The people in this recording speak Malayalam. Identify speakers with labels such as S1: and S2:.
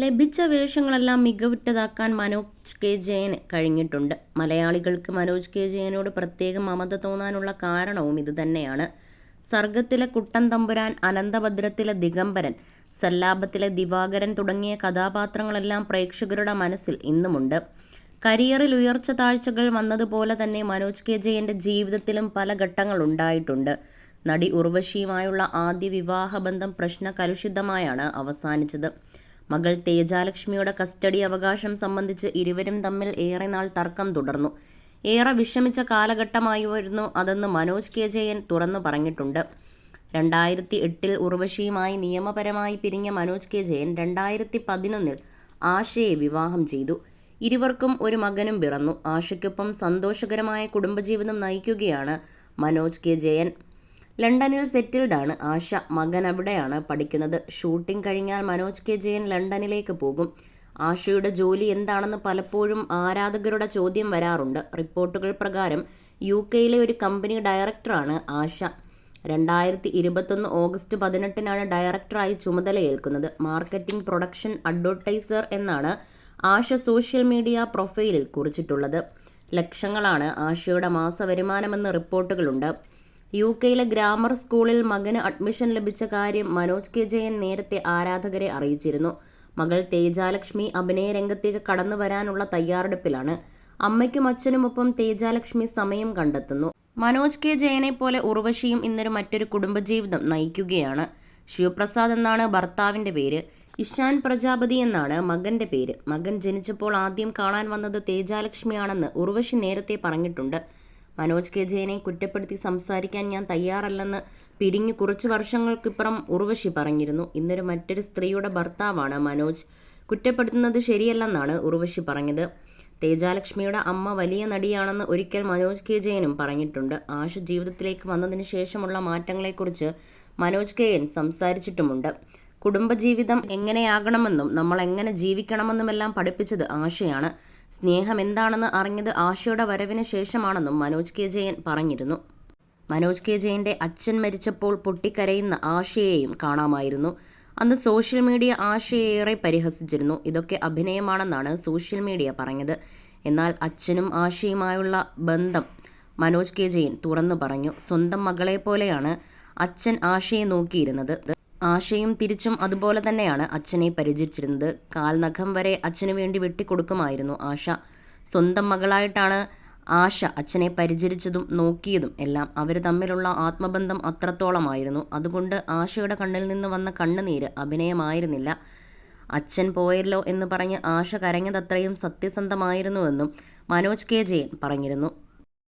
S1: ലഭിച്ച വേഷങ്ങളെല്ലാം മികവുറ്റതാക്കാൻ മനോജ് കെ. ജയന് കഴിഞ്ഞിട്ടുണ്ട്. മലയാളികൾക്ക് മനോജ് കെ. ജയനോട് പ്രത്യേകം മമത തോന്നാനുള്ള കാരണവും ഇതുതന്നെയാണ്. സർഗത്തിലെ കുട്ടൻ തമ്പുരാൻ അനന്തഭദ്രത്തിലെ ദിഗംബരൻ സല്ലാപത്തിലെ ദിവാകരൻ തുടങ്ങിയ കഥാപാത്രങ്ങളെല്ലാം പ്രേക്ഷകരുടെ മനസ്സിൽ ഇന്നുമുണ്ട്. കരിയറിൽ ഉയർച്ച താഴ്ചകൾ വന്നതുപോലെ തന്നെ മനോജ് കെ. ജയന്റെ ജീവിതത്തിലും പല ഘട്ടങ്ങൾ ഉണ്ടായിട്ടുണ്ട്. നടി ഉർവശിയുമായുള്ള ആദ്യ വിവാഹബന്ധം പ്രശ്നകലുഷിതമായാണ് അവസാനിച്ചത്. മകൾ തേജാലക്ഷ്മിയുടെ കസ്റ്റഡി അവകാശം സംബന്ധിച്ച് ഇരുവരും തമ്മിൽ ഏറെ നാൾ തർക്കം തുടർന്നു. ഏറെ വിഷമിച്ച കാലഘട്ടമായിരുന്നു അതെന്ന് മനോജ് കെ ജയൻ തുറന്നു പറഞ്ഞിട്ടുണ്ട്. രണ്ടായിരത്തി എട്ടിൽ ഉർവശിയുമായി നിയമപരമായി പിരിഞ്ഞ മനോജ് കെ ജയൻ രണ്ടായിരത്തി പതിനൊന്നിൽ ആശയെ വിവാഹം ചെയ്തു. ഇരുവർക്കും ഒരു മകനും പിറന്നു. ആശയ്ക്കൊപ്പം സന്തോഷകരമായ കുടുംബജീവിതം നയിക്കുകയാണ് മനോജ് കെ ജയൻ. ലണ്ടനിൽ സെറ്റിൽഡാണ് ആശ. മകൻ അവിടെയാണ് പഠിക്കുന്നത്. ഷൂട്ടിംഗ് കഴിഞ്ഞാൽ മനോജ് കെ. ജയൻ ലണ്ടനിലേക്ക് പോകും. ആശയുടെ ജോലി എന്താണെന്ന് പലപ്പോഴും ആരാധകരുടെ ചോദ്യം വരാറുണ്ട്. റിപ്പോർട്ടുകൾ പ്രകാരം യു കെയിലെ ഒരു കമ്പനി ഡയറക്ടറാണ് ആശ. രണ്ടായിരത്തി ഇരുപത്തൊന്ന് ഓഗസ്റ്റ് പതിനെട്ടിനാണ് ഡയറക്ടറായി ചുമതലയേൽക്കുന്നത്. മാർക്കറ്റിംഗ് പ്രൊഡക്ഷൻ അഡ്വർടൈസർ എന്നാണ് ആശ സോഷ്യൽ മീഡിയ പ്രൊഫൈലിൽ കുറിച്ചിട്ടുള്ളത്. ലക്ഷങ്ങളാണ് ആശയുടെ മാസ വരുമാനമെന്ന് റിപ്പോർട്ടുകളുണ്ട്. യു കെയിലെ ഗ്രാമർ സ്കൂളിൽ മകന് അഡ്മിഷൻ ലഭിച്ച കാര്യം മനോജ് കെ ജയൻ നേരത്തെ ആരാധകരെ അറിയിച്ചിരുന്നു. മകൾ തേജാലക്ഷ്മി അഭിനയ രംഗത്തേക്ക് കടന്നു വരാനുള്ള തയ്യാറെടുപ്പിലാണ്. അമ്മയ്ക്കും അച്ഛനുമൊപ്പം തേജാലക്ഷ്മി സമയം കണ്ടെത്തുന്നു. മനോജ് കെ ജയനെ പോലെ ഉർവശിയും ഇന്നൊരു മറ്റൊരു കുടുംബജീവിതം നയിക്കുകയാണ്. ശിവപ്രസാദ് എന്നാണ് ഭർത്താവിന്റെ പേര്. ഇഷാൻ പ്രജാപതി എന്നാണ് മകന്റെ പേര്. മകൻ ജനിച്ചപ്പോൾ ആദ്യം കാണാൻ വന്നത് തേജാലക്ഷ്മിയാണെന്ന് ഉർവശി നേരത്തെ പറഞ്ഞിട്ടുണ്ട്. മനോജ് കെ ജയനെ കുറ്റപ്പെടുത്തി സംസാരിക്കാൻ ഞാൻ തയ്യാറല്ലെന്ന് പിരിഞ്ഞു കുറച്ച് വർഷങ്ങൾക്കിപ്പുറം ഉർവശി പറഞ്ഞിരുന്നു. ഇന്നൊരു മറ്റൊരു സ്ത്രീയുടെ ഭർത്താവാണ് മനോജ്. കുറ്റപ്പെടുത്തുന്നത് ശരിയല്ലെന്നാണ് ഉർവശി പറഞ്ഞത്. തേജാലക്ഷ്മിയുടെ അമ്മ വലിയ നടിയാണെന്ന് ഒരിക്കൽ മനോജ് കെ ജയനും പറഞ്ഞിട്ടുണ്ട്. ആശ ജീവിതത്തിലേക്ക് വന്നതിന് ശേഷമുള്ള മാറ്റങ്ങളെക്കുറിച്ച് മനോജ് കെ എൻ സംസാരിച്ചിട്ടുമുണ്ട്. കുടുംബജീവിതം എങ്ങനെയാകണമെന്നും നമ്മൾ എങ്ങനെ ജീവിക്കണമെന്നുമെല്ലാം പഠിപ്പിച്ചത് ആശയാണ്. സ്നേഹം എന്താണെന്ന് അറിഞ്ഞത് ആശയുടെ വരവിന് ശേഷമാണെന്നും മനോജ് കെ ജയൻ പറഞ്ഞിരുന്നു. മനോജ് കെ ജയന്റെ അച്ഛൻ മരിച്ചപ്പോൾ പൊട്ടിക്കരയുന്ന ആശയെയും കാണാമായിരുന്നു. അന്ന് സോഷ്യൽ മീഡിയ ആശയെ ഏറെ പരിഹസിച്ചിരുന്നു. ഇതൊക്കെ അഭിനയമാണെന്നാണ് സോഷ്യൽ മീഡിയ പറഞ്ഞത്. എന്നാൽ അച്ഛനും ആശയുമായുള്ള ബന്ധം മനോജ് കെ ജയൻ തുറന്നു പറഞ്ഞു. സ്വന്തം മകളെ പോലെയാണ് അച്ഛൻ ആശയെ നോക്കിയിരുന്നത്. ആശയും തിരിച്ചും അതുപോലെ തന്നെയാണ് അച്ഛനെ പരിചരിച്ചിരുന്നത്. കാൽനഖം വരെ അച്ഛന് വേണ്ടി വെട്ടിക്കൊടുക്കുമായിരുന്നു ആശ. സ്വന്തം മകളായിട്ടാണ് ആശ അച്ഛനെ പരിചരിച്ചതും നോക്കിയതും എല്ലാം. അവർ തമ്മിലുള്ള ആത്മബന്ധം അത്രത്തോളമായിരുന്നു. അതുകൊണ്ട് ആശയുടെ കണ്ണിൽ നിന്ന് വന്ന കണ്ണുനീര് അഭിനയമായിരുന്നില്ല. അച്ഛൻ പോയല്ലോ എന്ന് പറഞ്ഞ് ആശ കരഞ്ഞതത്രയും സത്യസന്ധമായിരുന്നുവെന്നും മനോജ് കെ ജയൻ പറഞ്ഞിരുന്നു.